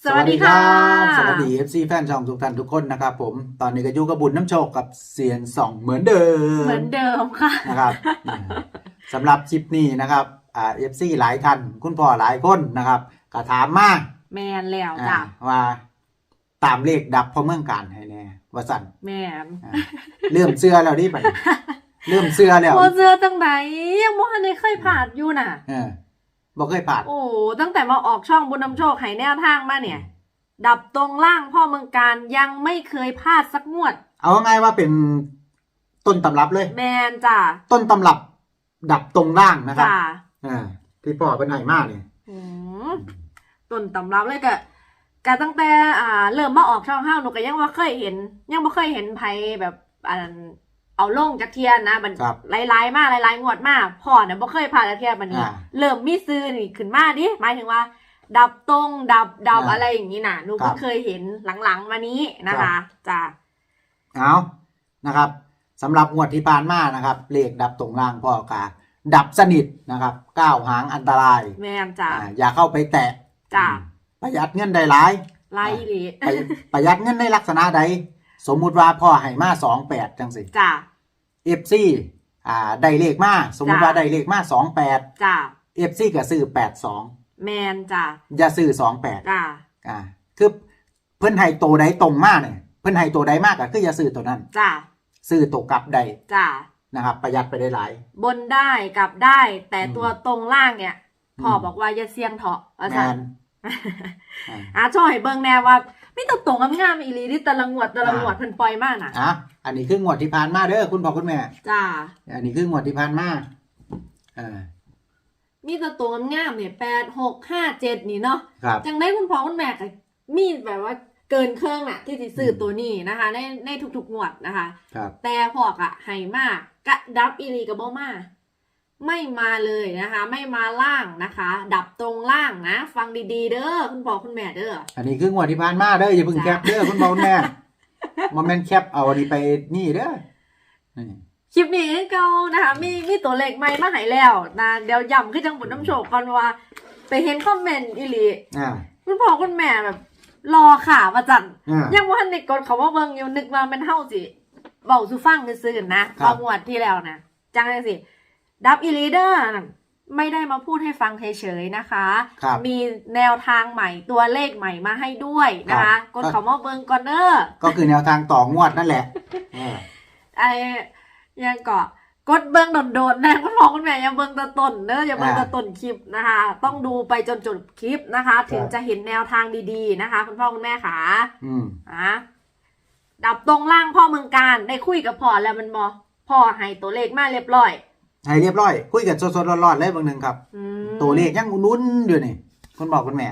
สวัสดีค่ะ สวัสดี FC แฟนช่องทุกท่านทุกคนนะครับผม ตอนนี้ก็อยู่กับบุญน้ำโชคกับเสียนสองเหมือนเดิม เหมือนเดิมค่ะ นะครับอ่าสำหรับคลิปนี้นะครับอ่า FC หลายท่านคุณพ่อหลายคนนะครับก็ถามมาแมนแล้วอ่าจ้ะ ว่าตามเลขดับพ่อเมืองการให้แน่ว่าสั่นแมนอ่าเริ่มเสื้อแล้วดิบัดนี้เริ่มเสื้อแล้วโอเจอตั้งไหนยังบ่ทันได้เคยผ่านอยู่น่ะเออ บ่เคยผ่าน โอ้ตั้งแต่มาออกช่องบุญนำโชคไห้แนวทางมาเนี่ย ดับตรงล่างพ่อเมืองการยังไม่เคยพลาดสักงวด เอาง่ายๆว่าเป็นต้นตำรับเลย แมนจ้ะต้นตำรับ ดับตรงล่างนะครับจ้ะอ่าที่พ่อเป็นไห้มากเนี่ยอืมต้นตำรับเลยกะกะตั้งแต่อ่า เริ่มมาออกช่องห้าหนูก็ยังว่าเคยเห็น ยังไม่เคยเห็นไผแบบอัน เอาลงจากเทียนนะมันครับหลายๆมากหลายๆงวดมากพ่อเนี่ยบ่เคยผ่านจากเทียนบันนี้อ่าเริ่มมีซื้อนี่ขึ้นมาดิหมายถึงว่า ดับตรงดับดับอ่าอะไรอย่างนี้น่ะหนูครัก็บเคยเห็นหลังๆมานี้นะครัคะบ จ้ะเอานะครับสำหรับงวดที่ผ่านมานะครับเลขดับตรงล่างพ่อกาดับสนิทนะครับก้าวหางอันตรายแม่นจ้ะอ่าอย่าเข้าไปแตะจ้ะอืมประหยัดเงินได้หลาย ไล่อีหลีประประหยัดเงินในลักษณะใด สมมุติว่าพ่อให้มาสองแปดจังสิจ้ะ เอฟซีอ่าได้เลขมาสมมุติจ้ะว่าได้เลขมาสองแปดจ้ะเอฟซีก็ซื้อแปดสองแมนจ้ะอย่าซื้อสองแปดจ้ะอ่าคือเพื่อนให้โตวใดตรงมากเนี่ยเพื่อนให้โตวใดมากก็คืออย่าซื้อตัวนั้นจ้ะซื้อตัวกลับใดจ้ะนะครับ ประหยัดไปได้หลาย บนได้กลับได้ แต่อืมตัวตรงล่างเนี่ยพ่ออมบอกว่าอย่าเสี่ยงเถอะอาแมจารนย์ อ่าอะช่วยให้เบิ่งแน่ว่าไม่ต้องตรงงามๆอีหลีที่แต่ละงวดแต่ละอ่างวดเพิ่นปล่อยมากน่ะอะอันนี้คืองวดที่ผ่านมาเด้อคุณพ่อคุณแม่ จ้า อันนี้คืองวดที่ผ่านมาอ่ามีแต่ตัวงามๆเนี่ยแปดหกห้าเจ็ดนี่เนาะครับจังได้คุณพ่อคุณแม่ก็มีแบบว่าเกินเครื่องน่ะที่สิซื้อตัวนี้นะคะ ในในทุกๆงวดนะคะครับแต่พอกอะให้มากกะดับอีหลีกับบ่มา ไม่มาเลยนะคะ ไม่มาล่างนะคะ ดับตรงล่างนะ ฟังดี ๆ เด้อคุณพ่อคุณแม่เด้อ อันนี้คืองวดที่ผ่านมาเด้ออย่าเพิ่งจ้ะแคปเด้อคุณพ่อคุณแม่มาแม่นแคปเอาอันนี้ไปนี่เด้อนี่คลิปนี้เก่านะคะมีมีตัวเลขใหม่มาให้แล้วนะเดี๋ยวย้ำคือจังบุญน้ำโชคก่อนว่า ไปเห็นคอมเมนต์อีหลีอ่า คุณพ่อคุณแม่แบบ รอข่าวมาจันอ่ายังว่าทันได้กดเขาว่าเบิ่งอยู่นึกว่ามันเท่าสิเบาสุฟังซื่อๆนะครับบางวดที่แล้วนะจังเลยสิ ดับอีลีเดอร์ไม่ได้มาพูดให้ฟังเฉยๆนะคะครับมีแนวทางใหม่ตัวเลขใหม่มาให้ด้วยนะครัคะบกดเขามาเบิ่งก่อนเด้อก็คือแนวทางต่องวดนั่นแหละเออไอ้ยังเกาะกดเบิ้งโดดๆนะคุณพ่อคุณแม่อย่าเบิ้งแตะต้นเด้ออย่าเบิ้งแตะต้นคลิปนะคะ ต้องดูไปจนจบคลิปนะคะ ถึงจะเห็นแนวทางดีๆนะคะ คุณพ่อคุณแม่ค่ะอืมอะดับตรงล่างพ่อเมืองการได้คุยกับพ่อแล้วมันบอพ่อให้ตัวเลขมาเรียบร้อย ให้เรียบร้อย คุยกันสดๆร้อนๆเลยบางหนึ่งครับอืมตัวเลขยังลุ้นอยู่นี่คุณบอกคุณแม่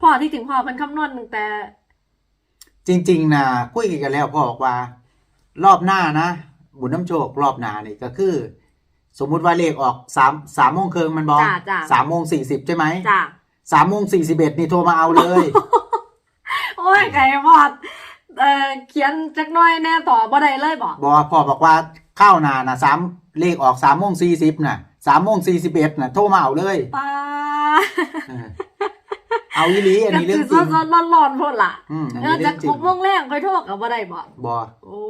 พ่อที่ถึงพ่อเพิ่นคำนวณตั้งแต่ จริง ๆนะคุยกันแล้วพ่อบอกว่า รอบหน้านะบุญน้ำโชครอบหน้านี่ก็คือ สมมุติว่าเลขออกสามสามโมงครึ่งมันบอกจ้าจ้าสามโมงสี่สิบใช่ไหมจ้าสามโมงสี่สิบเอ็ดนี่โทรมาเอาเลย โอ้ยไก่พอดเอ่อเขียนจักหน้อยแน่ต่อบ่ได้เลยบอกบอกพ่อบอกว่า ข้าวหนานะสามเลขออกสามโมงสี่สิบน่ะสามโมงสี่สิบเอ็ดน่ะโทรมาเอาเลยป้าเออเอาอีหลีอันนี้เรื่องจก็ริงคือร้อนๆร้อนๆพุ่นล่ะอืมอันเอนี้อเรื่จาอกงจริหงกโมงแรงค่อยโทรกับบ่ได้บอกบอโอ้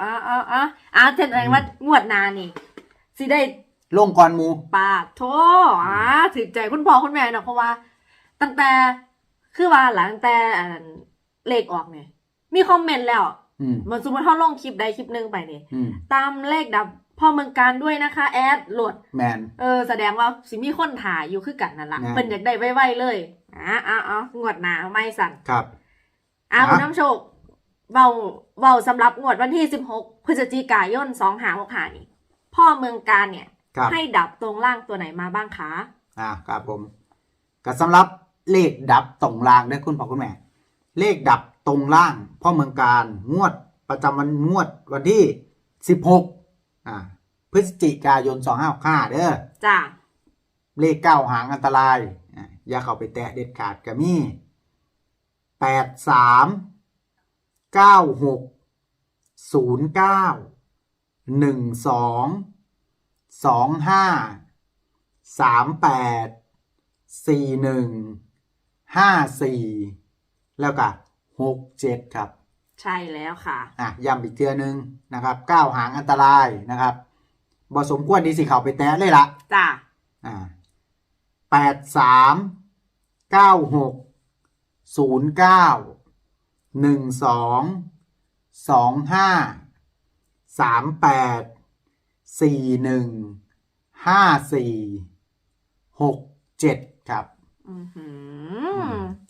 อะอะอะอะแสดงว่างวดหนานี่ สิได้ลงก่อนหมูปาดโทอะถึกใจคุณพ่อคุณแม่เนาะเพราะว่า ตั้งแต่คือว่าหลังแต่อันเลขออกเนี่ยมีคอมเมนต์แล้ว อืม เหมือนสมมติเขาลงคลิปใดคลิปหนึ่งไปเนี่ยอืม ตามเลขดับพ่อเมืองการด้วยนะคะแอดโหลด แมน เออแสดงว่าสิมีคนถ่ายอยู่คือกันนั่นละแม่นเป็นอยากได้ไวๆเลยอะอะอะงวดหนาไม่สั่นครับ อะอะคุณน้ำโชคเบาเบาสำหรับงวดวันที่สิบหกพฤศจิกายนสองหาหกหานี่พ่อเมืองการเนี่ย ครับ ให้ดับตรงล่างตัวไหนมาบ้างคะ อ่าครับผมก็สำหรับเลขดับตรงล่างเด้อคุณพ่อคุณแม่ เลขดับ ตรงล่างพ่อเมืองการงวดประจำวันงวดวันที่สิบหกอ่าพฤศจิกายนสองห้าห้าเด้อจ้าเลขเก้าหางอันตรายอะอย่าเข้าไปแตะเด็ดขาดกะมี่แปดสามเก้าหกศูนย์เก้าหนึ่งสองสองห้าสามแปดสี่หนึ่งห้าสี่แล้วก็ หกเจ็ดครับ ใช่แล้วค่ะ อะย้ำอีกเทือนึงนะครับเก้าหางอันตรายนะครับบสมควรที่สิเขาไปแตะเลยละจ้าอ่าแปดสามเก้าหกศูนย์เก้าหนึ่งสองสองห้าสามแปดสี่หนึ่งห้าสี่หกเจ็ดครับ อือหืมอ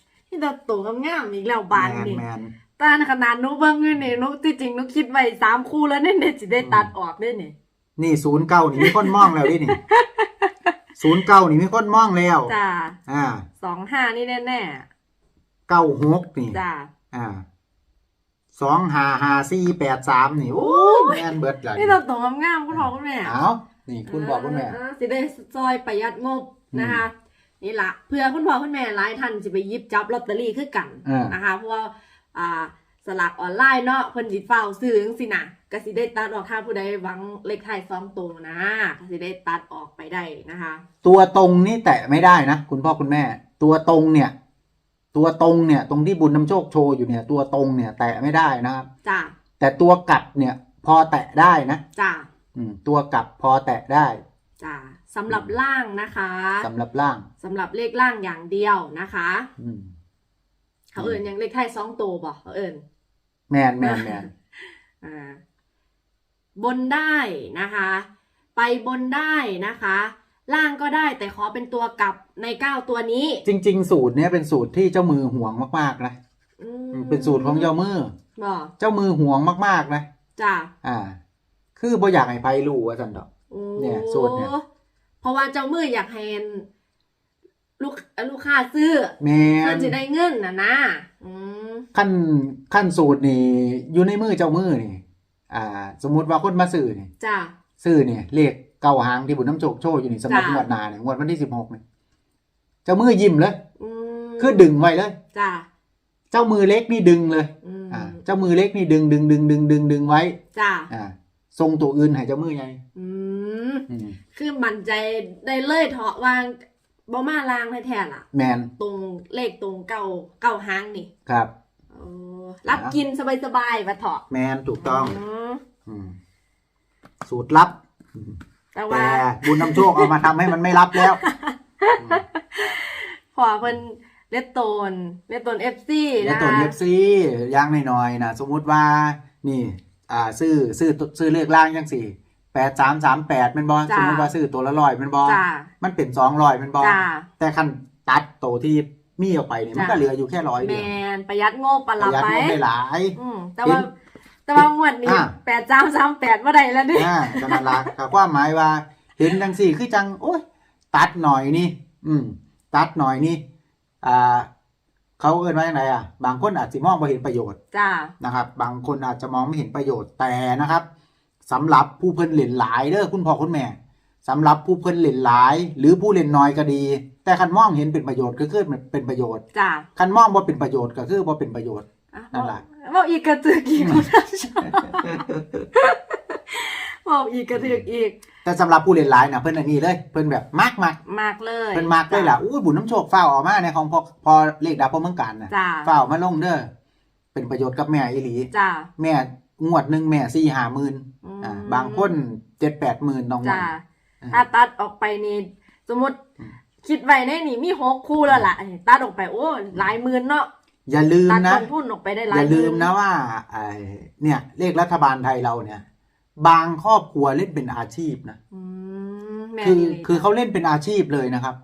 ที่เราตัวงามๆอีกแล้วบานแมนนี่แมนตาขนาดหนุเบิ้งอยู่นี่หนุที่จริงหนุคิดไว้สามคู่แล้วเนี่ยเด็ดสิได้ตัดออกด้วยนี่นี่ศูนย์เก้านี่มีคนมองแล้วดินี่ศูนย์เก้านี่มีคนมองแล้วจ้าอ่าสองห้านี่แน่เก้าหกนี่ๆจ้าอ่าสองห้าห้าสี่แปดสามนี่โอ้ยแมนเบิดเลยนี่เราตัวงามๆคุณพ่อคุณแม่เอานี่คุณบอกคุณแม่าสิได้ซอยประหยัดงบนะคะ นี่ละเพื่อคุณพ่อคุณแม่หลายท่านจะไปหยิบจับลอตเตอรี่คือกันอ่าน นะคะ เพราะว่าอ่าสลากออนไลน์เนาะเพิ่นสิเฝ้าซื้อจังซี่นะก็สิได้ตัดออกถ้าผู้ใดหวังเลขท้ายสองตัวนะก็สิได้ตัดออกไปได้นะคะ ตัวตรงนี่แตะไม่ได้นะคุณพ่อคุณแม่ ตัวตรงเนี่ย ตัวตรงเนี่ย ตรงที่บุญนำโชคโชว์อยู่เนี่ย ตัวตรงเนี่ยแตะไม่ได้นะครับ จ้าแต่ตัวกลับเนี่ย พอแตะได้นะจ้าอืมตัวกลับพอแตะได้ จ้า สำหรับล่างนะคะสำหรับล่างสำหรับเลขล่างอย่างเดียวนะคะ อืมเขาเอิญยังเลขท้ายสองตัวบ่เขาเอิญแมนแมนแมนอ่าบนได้นะคะ ไปบนได้นะคะ ล่างก็ได้แต่ขอเป็นตัวกลับในเก้าตัวนี้ จริง ๆ สูตรเนี้ยเป็นสูตรที่เจ้ามือห่วงมากๆนะอือืมมเป็นสูตรของเจ้ามือบอกเจ้ามือห่วงมากๆนะจ้าอ่า คือบ่อยากให้ไพรู้ว่าจันดอกโอ้เนี่ยสูตรเนี่ย เพราะว่าเจ้ามืออยากให้ลูกลูกค้าซื้อแมเพื่อนจะได้เงินนะนะอืมขั้นขั้นสูตรนี่อยู่ในมือเจ้ามือนี่อ่า สมมุติว่าคนมาซื้อนี่จ้าซื้อเนี่ยเลขเก้าหางที่บุญน้ำโชคโชว์อยู่นี่สำหรับจ้ะงวดหนาเนี่ยงวดวันที่สิบหกเนี่ยเจ้ามือยิ้มเลยอืมคือดึงไว้เลยจ้าเจ้ามือเล็กนี่ดึงเลยอืมอ่า เจ้ามือเล็กนี่ดึงดึงดึงดึงดึงดึงไว้จ้าอ่าทรงตัวอื่นให้เจ้ามือไงอืมอืม คือมั่นใจได้เลยเถาะวางบ่มาลางแท้ๆล่ะ แมนตรงเลขตรงเก้าเก้าหางนี่ครับเออรับกินสบายๆมาเถาะแมนถูกต้องมอืมสูตรลับอืมแต่ว่าแต่บุญน้ำโชคเอามาทำให้มันไม่รับแล้วอืมพอเพิ่นเลตโตนเลตโตนเอฟซีแล้วนะตัวคะเอฟซีย่างน้อยๆนะสมมุติว่านี่ อ่า ซื้อซื้อซื้อเลขล่างยังสี่ แปดสามสามแปดเป็นบอสมมติว่าซื้อตัวละร้อยเป็นบอจ้ามันเป็นสองร้อยเป็นบอจ้าแต่คันตัดโตวที่มีออกไปเนี่ยมันจ้ะก็เหลืออยู่แค่ร้อยแมเดียวนประหยัดงบปะปละระหยัดไปงบได้หลายอืมแต่ว่าเห็นแต่ว่างวดนี้อ่าแปดสามสามแปดว่าใดแล้วนี่อ่าก็นั่นละก็ความหมายว่า เห็นจังสี่คือจัง โอ้ยตัดหน่อยนี่ อืม ตัดหน่อยนี่ อ่า เขาเอ่นว่าอย่างไรอะ บางคนอาจจะมองไม่เห็นประโยชน์ จ้า นะครับ บางคนอาจจะมองไม่เห็นประโยชน์แต่นะครับ สำหรับผู้เพิ่นเล่นหลายเด้อคุณพ่อคุณแม่สำหรับผู้เพิ่นเล่นหลาย หรือผู้เล่นน้อยก็ดี แต่คันมองเห็นเป็นประโยชน์ก็คือเป็นประโยชน์จ้าคันมองว่าเป็นประโยชน์ก็คือว่าเป็นประโยชน์อะนั่นล่ะบอกอีกกระตือกอีกคนละชอบบอกอีกกระตือกอีก แต่สำหรับผู้เล่นหลายนะเพิ่นอันนี้เลย เพิ่นแบบมากมากมากเลยเพิ่นมากเลยล่ะอุ้ยบุญน้ำโชคฝ้าวออกมาในของพอพอเลขดับพอเมืองการนะจ้าฝ้าวมาลงเด้อเป็นประโยชน์กับแม่อีหลีจ้าแม่งวดหนึ่งแม่สี่ห้าหมื่นอืมอ่า บางคนเจ็ดแปดหมื่นน้องวัจ้านถ้าตัดออกไปนี่สมมติอืมคิดไว้ในนี่มีหกคู่แล้วล่ะตัดออกไปโอ้หลายหมื่นเนาะอย่าลืมตัดนะต้นทุนออกไปได้หลาอยย่าหลืมื่มนนะว่าไอ้เนี่ยเลขรัฐบาลไทยเราเนี่ย บางครอบครัวเล่นเป็นอาชีพนะอืมแม่คือนี่ลยคือเขาเล่นเป็นอาชีพเลยนะครับ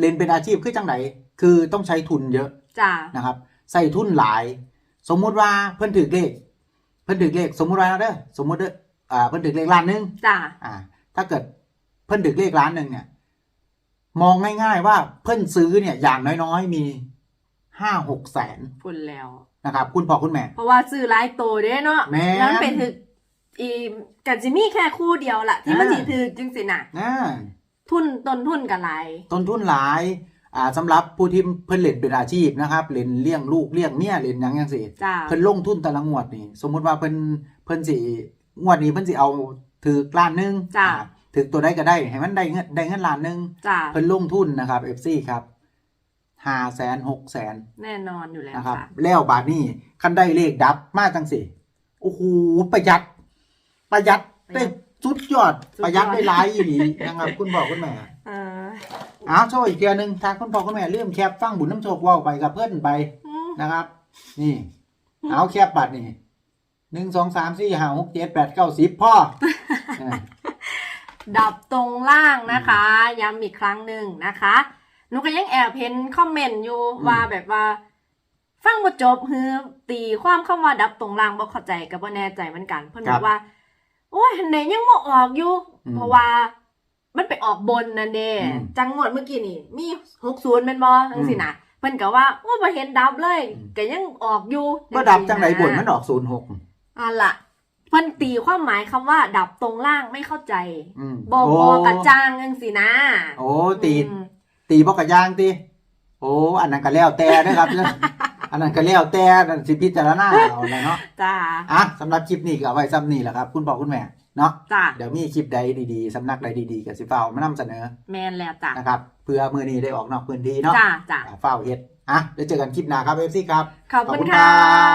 เล่นเป็นอาชีพคือจังไหนคือต้องใช้ทุนเยอะจ้านะครับ ใส่ทุนหลาย สมมุติว่าเพิ่นถือเลข เพิ่นถือเลข สมมุติว่าเด้อสมมุติเด้อ อ่าเพิ่นถือเลขล้านหนึงจ้าอ่า ถ้าเกิดเพิ่นถือเลขล้านหนึ่งเนี่ย มองง่ายๆว่าเพิ่นซื้อเนี่ย อย่างน้อยๆมีห้าหกแสนพุ่นแล้ว นะครับ คุณพ่อคุณแม่ เพราะว่าซื้อหลายโตเด้เนาะแม่นแล้วเป็นถึกอีกันจิมีแค่คู่เดียวล่ะ ที่มันอ่า สิถือจังสิน่ะ อ่าทุนต้นทุนกันหลายต้นทุนหลายอ่าสำหรับผู้ที่เพิ่นเล่นเป็นอาชีพนะครับเล่นเลี้ยงลูกเลี้ยงเมียเล่นหยังจังซี่จ้าเพิ่นลงทุนแต่ละงวดนี่ สมมุติว่าเพิ่นเพิ่นสิ งวดนี้เพิ่นสิเอาถือกล้านหนึงจ้ะอ่าถือตัวใดก็ได้ ให้มันได้เงินได้เงินล้านหนึงจ้าเพิ่นลงทุนนะครับ FC ครับห้าแสนหกแสน แน่นอนอยู่แล้วนะครับค่ะ แล้วบาทนี้คันได้เลขดับมาจังสิโอ้โหประหยัด ประหยัดได้สุดยอดสุดยอด ประหยัดได้หลายอีหลีนะครับ คุณพ่อคุณแม่เอออ้าวโชว์อีกเทียหนึงทางคุณพ่อคุณแม่เริ่มแคปฟังบุญน้ำโชคเว่าไปกับเพื่อนไปอืมนะครับ นี่ เอาแคบบัตรนี่ หนึ่งสองสามสี่ห้าหกเจ็ดแปดเก้าสิบพ่อเออดับตรงล่างนะคะ ย้ำอีกครั้งหนึ่งนะคะหนูก็ยังแอบเห็นคอมเมนต์อยู่ว่าแบบว่า ฟังบ่จบคือตีความเข้ามาดับตรงล่างบ่เข้าใจกับบ่แน่ใจเหมือนกัน เพิ่นบอกว่า โอ้ยไหนยังบ่ออกอยู่อืมเพราะว่า มันไปออกบนนั่นเด้อืมจังงวดเมื่อกี้นี่ มี60เป็นบ่จังซี่นะเพิ่นก็ว่าโอ้บ่เห็นดับเลยอืมก็ยังออกอยู่ก็ดับจังไหนบนมันออกศูนย์หก อะล่ะเพิ่นตีความหมายคำว่า ดับตรงล่างไม่เข้าใจอืมบอกโอ้บอกกระจางจังสินะโอ้ตีอืมตีบอกกระย่างตีโอ้อันนั้นก็แล้วแต่นะครับ อันนั้นก็แล้วแต่นั่นสิพิจารณาเอาเลยเนาะจ้าอะสำหรับคลิปนี้ก็เอาไว้ซ้ำนี่แหละครับ คุณพ่อคุณแม่เนาะจ้าเดี๋ยวมีคลิปใดดีๆสำนักใดดีๆกับสิฟ้าวมานำเสนอแมนแล้วจ้านะครับเพื่อมือนี้ได้ออกนอกพื้นที่เนาะจ้าจ้าอ่าฟ้าวเฮ็ดอะเดี๋ยวเจอกันคลิปหน้าครับเอฟซีครับ ขอบขอบคุคุณณค่ะครับ